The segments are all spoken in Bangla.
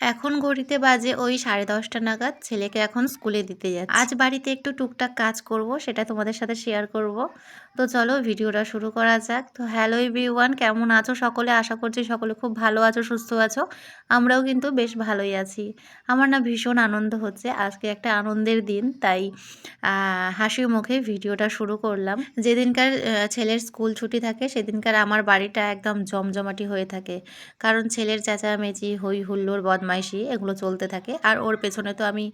এখন ঘড়িতে বাজে ওই সাড়ে দশটা নাগাদ, ছেলেকে এখন স্কুলে দিতে যাচ্ছি। আজ বাড়িতে একটু টুকটাক কাজ করব, সেটা তোমাদের সাথে শেয়ার করব। তো চলো ভিডিওটা শুরু করা যাক। তো হ্যালো ওয়ান কেমন আছো সকলে? আশা করছি সকলে খুব ভালো আছো, সুস্থ আছো। আমরাও কিন্তু বেশ ভালোই আছি। আমার না ভীষণ আনন্দ হচ্ছে, আজকে একটা আনন্দের দিন, তাই হাসি মুখে ভিডিওটা শুরু করলাম। যেদিনকার ছেলের স্কুল ছুটি থাকে, সেদিনকার আমার বাড়িটা একদম জমজমাটি হয়ে থাকে। কারণ ছেলের চেঁচামেচি, হই হুল্লোড় বদমাইশি এগুলো চলতে থাকে। আর ওর পেছনে তো আমি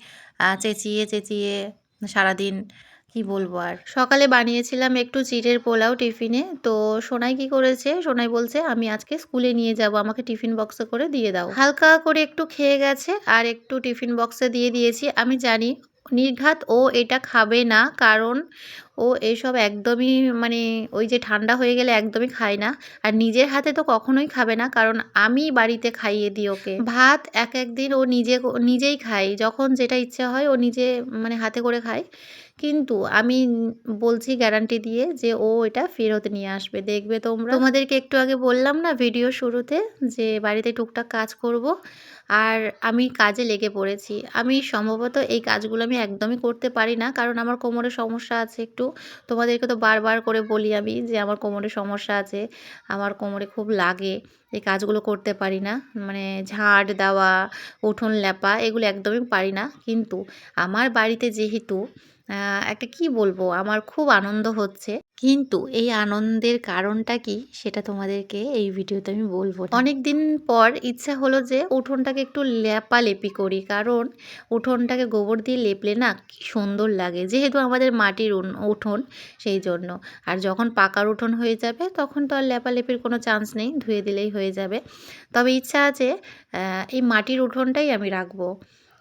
চেঁচিয়ে চেঁচিয়ে সারাদিন কি বলব আর? সকালে বানিয়েছিলাম একটু চিড়ের পোলাও টিফিনে। তো সোনাই কি করেছে? সোনাই বলছে, আমি আজকে স্কুলে নিয়ে যাব, আমাকে টিফিন বক্সে করে দিয়ে দাও। হালকা করে একটু খেয়ে গেছে আর একটু টিফিন বক্সে দিয়ে দিয়েছি। আমি জানি নির্ঘাত ও এটা খাবে না, কারণ ও এসব একদমই মানে ওই যে ঠান্ডা হয়ে গেলে একদমই খায় না। আর নিজের হাতে তো কখনোই খাবে না, কারণ আমি বাড়িতে খাইয়ে দিই ওকে। ভাত এক একদিন ও নিজে নিজেই খায়, যখন যেটা ইচ্ছে হয় ও নিজে মানে হাতে করে খায়। কিন্তু আমি বলছি গ্যারান্টি দিয়ে যে ও এটা ফেরত নিয়ে আসবে। দেখবে তোমরা। তোমাদেরকে একটু আগে বললাম না ভিডিও শুরুতে যে বাড়িতে টুকটাক কাজ করব, আর আমি কাজে লেগে পড়েছি। আমি সম্ভবত এই কাজগুলো আমি একদমই করতে পারি না, কারণ আমার কোমরে সমস্যা আছে একটু। তোমাদেরকে তো বারবার করে বলি আমি যে আমার কোমরে সমস্যা আছে, আমার কোমরে খুব লাগে, এই কাজগুলো করতে পারি না। মানে ঝাড় দেওয়া, উঠোন ল্যাপা, এগুলো একদমই পারি না। কিন্তু আমার বাড়িতে যেহেতু একটা কি বলব? আমার খুব আনন্দ হচ্ছে। কিন্তু এই আনন্দের কারণটা কি? সেটা তোমাদেরকে এই ভিডিওতে আমি বলব অনেক দিন পর ইচ্ছা হলো যে উঠোনটাকে একটু লেপালেপি করি। কারণ উঠোনটাকে গোবর দিয়ে লেপলে না কি সুন্দর লাগে। যেহেতু আমাদের মাটির উঠোন সেই জন্য। আর যখন পাকার উঠোন হয়ে যাবে, তখন তো আর লেপালেপির কোনো চান্স নেই। ধুয়ে দিলেই হয়ে যাবে। তবে ইচ্ছা আছে এই মাটির উঠোনটাই আমি রাখব।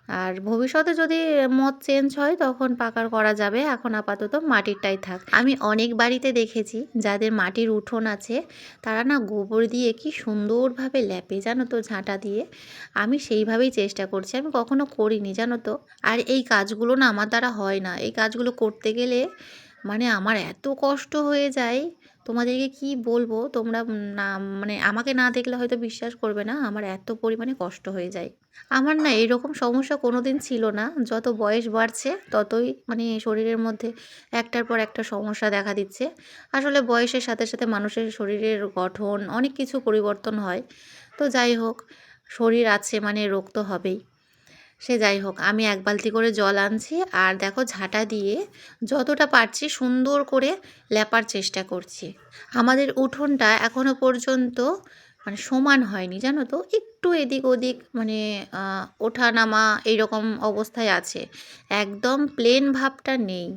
আর ভবিষ্যতে যদি মত চেঞ্জ হয়, তখন পাকার করা যাবে। এখন আপাতত মাটিরটাই থাক। আমি অনেক বাড়িতে দেখেছি, যাদের মাটির উঠোন আছে, তারা না গোবর দিয়ে কি সুন্দরভাবে ল্যাপে জানো তো, ঝাঁটা দিয়ে। আমি সেইভাবেই চেষ্টা করছি। আমি কখনো করিনি, জানো তো। আর এই কাজগুলো না আমার দ্বারা হয় না। এই কাজগুলো করতে গেলে মানে আমার এত কষ্ট হয়ে যায়। তোমাদেরকে কি বলব? তোমরা না মানে আমাকে না দেখলে হয়তো বিশ্বাস করবে না, আমার এত পরিমাণে কষ্ট হয়ে যায়। আমার না এরকম সমস্যা কোনো দিন ছিল না, যত বয়স বাড়ছে ততই মানে শরীরের মধ্যে একটার পর একটা সমস্যা দেখা দিচ্ছে। আসলে বয়সের সাথে সাথে মানুষের শরীরের গঠন অনেক কিছু পরিবর্তন হয়। তো যাই হোক, শরীর আছে মানে রোগ তো হবেই। সে যাই হোক, আমি এক বালতি করে জল আনছি আর দেখো ঝাঁটা দিয়ে যতটা পারছি সুন্দর করে লেপার চেষ্টা করছি। আমাদের উঠোনটা এখনও পর্যন্ত মানে সমান হয়নি, জানো তো? একটু এদিক ওদিক মানে ওঠা নামা এইরকম অবস্থায় আছে। একদম প্লেন ভাবটা নেই।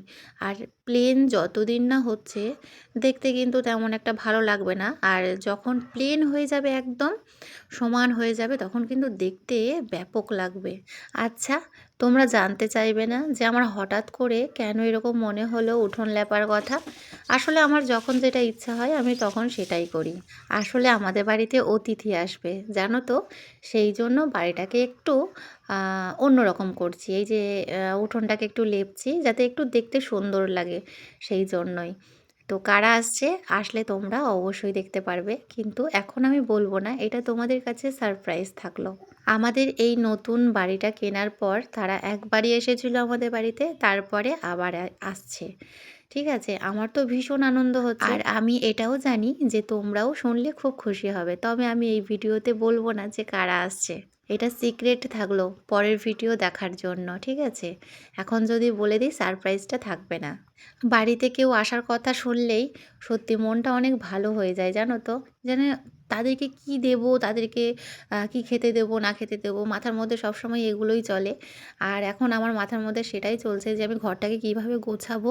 আর প্লেন যতদিন না হচ্ছে, দেখতে কিন্তু তেমন একটা ভালো লাগবে না। আর যখন প্লেন হয়ে যাবে একদম, সমান হয়ে যাবে, তখন কিন্তু দেখতে ব্যাপক লাগবে। আচ্ছা তোমরা জানতে চাইবে না যে আমার হঠাৎ করে কেন এরকম মনে হলো উঠোন লেপার কথা। আসলে আমার যখন যেটা ইচ্ছা হয় আমি তখন সেটাই করি। আসলে আমাদের বাড়িতে অতিথি আসবে, জানো তো? সেই জন্য বাড়িটাকে একটু অন্যরকম করছি। এই যে উঠোনটাকে একটু লেপছি যাতে একটু দেখতে সুন্দর লাগে সেই জন্যই। তো কারা আসছে? আসলে তোমরা অবশ্যই দেখতে পারবে। কিন্তু এখন আমি বলব না, এটা তোমাদের কাছে সারপ্রাইজ থাকল। আমাদের এই নতুন বাড়িটা কেনার পর তারা একবারই এসেছিল আমাদের বাড়িতে, তারপরে আবার আসছে। ঠিক আছে? আমার তো ভীষণ আনন্দ হচ্ছে। আর আমি এটাও জানি যে তোমরাও শুনলে খুব খুশি হবে। তবে আমি এই ভিডিওতে বলব না যে কারা আসছে। এটা সিক্রেট থাকল পরের ভিডিও দেখার জন্য, ঠিক আছে? এখন যদি বলে দিই, সারপ্রাইজটা থাকবে না। বাড়িতে কেউ আসার কথা শুনলেই সত্যি মনটা অনেক ভালো হয়ে যায়, জানো তো? যেন তাদেরকে কি দেব, তাদেরকে কি খেতে দেবো, না খেতে দেবো, মাথার মধ্যে সবসময় এগুলোই চলে। আর এখন আমার মাথার মধ্যে সেটাই চলছে যে আমি ঘরটাকে কীভাবে গোছাবো,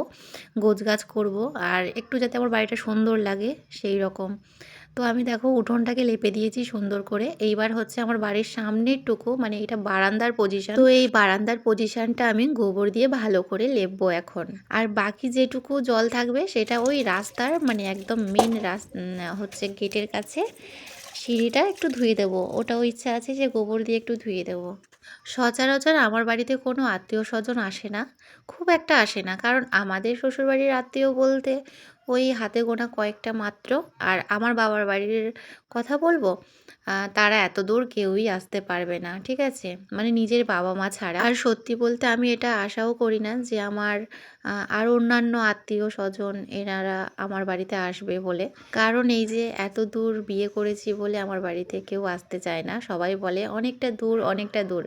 গোছগাছ করব, আর একটু যাতে আমার বাড়িটা সুন্দর লাগে, সেই রকম। তো আমি দেখো উঠোনটাকে লেপে দিয়েছি সুন্দর করে। এইবার হচ্ছে আমার বাড়ির সামনের টুকু মানে এটা বারান্দার পজিশন তো এই বারান্দার পজিশনটা আমি গোবর দিয়ে ভালো করে লেপবো এখন। আর বাকি যেটুকু জল থাকবে, সেটা ওই রাস্তার মানে একদম মেন রাস হচ্ছে গেটের কাছে। সিঁড়িটা একটু ধুয়ে দেবো। ওটাও ইচ্ছা আছে যে গোবর দিয়ে একটু ধুয়ে দেবো। সচরাচর আমার বাড়িতে কোনো আত্মীয় স্বজন আসে না। খুব একটা আসে না, কারণ আমাদের শ্বশুরবাড়ির আত্মীয় বলতে ওই হাতে গোনা কয়েকটা মাত্র। আর আমার বাবার বাড়ির কথা বলব? তারা এত দূর কেউই আসতে পারবে না, ঠিক আছে? মানে নিজের বাবা মা ছাড়া। আর সত্যি বলতে আমি এটা আশাও করি না যে আমার আর অন্যান্য আত্মীয় স্বজন এনারা আমার বাড়িতে আসবে বলে। কারণ এই যে এত দূর বিয়ে করেছি বলে আমার বাড়িতে কেউ আসতে চায় না। সবাই বলে অনেকটা দূর অনেকটা দূর।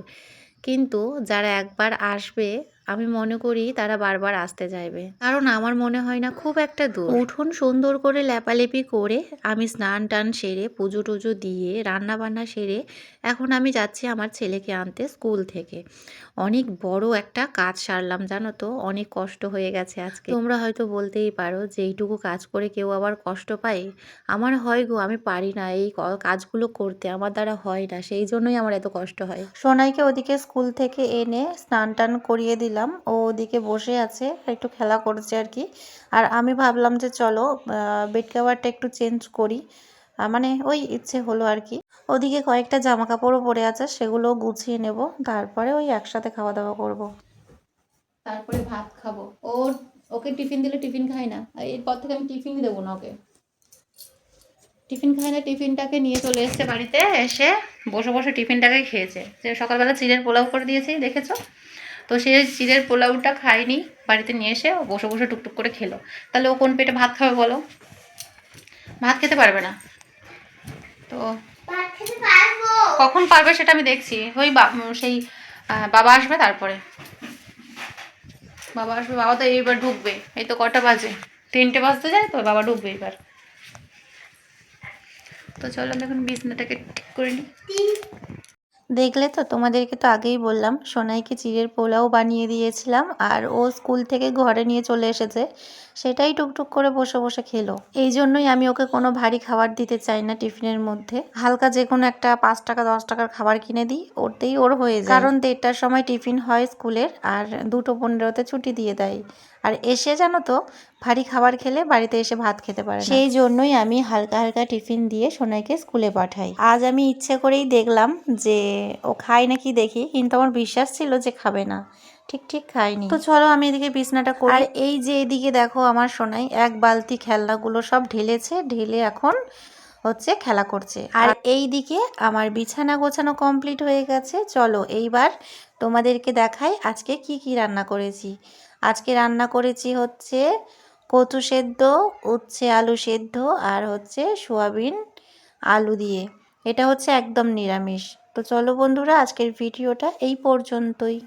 কিন্তু যারা একবার আসবে আমি মনে করি তারা বারবার আসতে চাইবে। কারণ আমার মনে হয় না খুব একটা দূর। উঠোন সুন্দর করে লেপালেপি করে আমি স্নান টান সেরে, পুজো টুজো দিয়ে রান্না বান্না সেরে এখন আমি যাচ্ছি আমার ছেলেকে আনতে স্কুল থেকে। অনেক বড় একটা কাজ সারলাম, জানো তো? অনেক কষ্ট হয়ে গেছে আজকে। তোমরা হয়তো বলতেই পারো যে এইটুকু কাজ করে কেউ আবার কষ্ট পায়? আমার হয় গো, আমি পারি না এই কাজগুলো করতে। আমার দ্বারা হয় না, সেই জন্যই আমার এত কষ্ট হয়। সোনাইকে ওদিকে স্কুল থেকে এনে স্নান টান করিয়ে দিলাম। ও ওদিকে বসে আছে, একটু খেলা করছে আর কি। আর আমি ভাবলাম যে চলো বেড কাভারটা একটু চেঞ্জ করি। মানে ওই ইচ্ছে হলো আর কি। ওদিকে কয়েকটা জামা কাপড়ও পরে আছে সেগুলো গুছিয়ে নেব। তারপরে ওই একসাথে খাওয়া দাওয়া করব। তারপরে ভাত খাব। ওর, ওকে টিফিন দিলে টিফিন খাই না। এরপর থেকে আমি টিফিনই দেবো না ওকে। টিফিন খাই না, টিফিনটাকে নিয়ে চলে এসছে বাড়িতে। এসে বসে বসে টিফিনটাকে খেয়েছে। সকালবেলা চিড়ের পোলাও করে দিয়েছি, দেখেছ? তো সে চিড়ের পোলাওটা খায়নি বাড়িতে নিয়ে এসে বসে বসে টুকটুক করে খেলো। তাহলে ও কোন পেটে ভাত খাবে বলো? ভাত খেতে পারবে না। তো কখন পারবে সেটা আমি দেখছি। ওই বা- সেই বাবা আসবে তারপরে। বাবা আসবে বাবা তো এইবার ঢুকবে। এই তো কটা বাজে। তিনটে বাজতে যায় তো বাবা ঢুকবে এবার তো চলো আমি এখন বিছনাটাকে ঠিক করে নিই। দেখলে তো, তোমাদেরকে তো আগেই বললাম, সোনাইকে চিড়ের পোলাও বানিয়ে দিয়েছিলাম আর ও স্কুল থেকে ঘরে নিয়ে চলে এসেছে। সেটাই টুকটুক করে বসে বসে খেলো। এই জন্যই আমি ওকে কোনো ভারী খাবার দিতে চাই না টিফিনের মধ্যে। হালকা যে কোনো একটা পাঁচ টাকা, দশ টাকার খাবার কিনে দিই, ওতেই ওর হয়ে যায়। কারণ দেড়টার সময় টিফিন হয় স্কুলের আর দুটো পনেরোতে ছুটি দিয়ে দেয়। আর এসে জানো তো, ভারী খাবার খেলে বাড়িতে এসে ভাত খেতে পারে সেই জন্যই আমি হালকা হালকা টিফিন দিয়ে সোনাইকে স্কুলে পাঠাই। আজ আমি ইচ্ছে করেই দেখলাম যে ও খায় নাকি দেখি কিন্তু আমার বিশ্বাস ছিল যে খাবে না। ঠিক ঠিক খায়নি। তো চলো আমি এদিকে বিছনাটা করি। আর এই যে এদিকে দেখো আমার সোনাই এক বালতি খেলনাগুলো সব ঢেলেছে ঢেলে এখন হচ্ছে খেলা করছে। আর এই দিকে আমার বিছানা গোছানো কমপ্লিট হয়ে গেছে। চলো এইবার তোমাদেরকে দেখাই আজকে কি কি রান্না করেছি। আজকে রান্না করেছি হচ্ছে কচু সেদ্ধ উচ্ছে আলু সেদ্ধ আর হচ্ছে সোয়াবিন আলু দিয়ে। এটা হচ্ছে একদম নিরামিষ। তো চলো বন্ধুরা আজকের ভিডিওটা এই পর্যন্তই।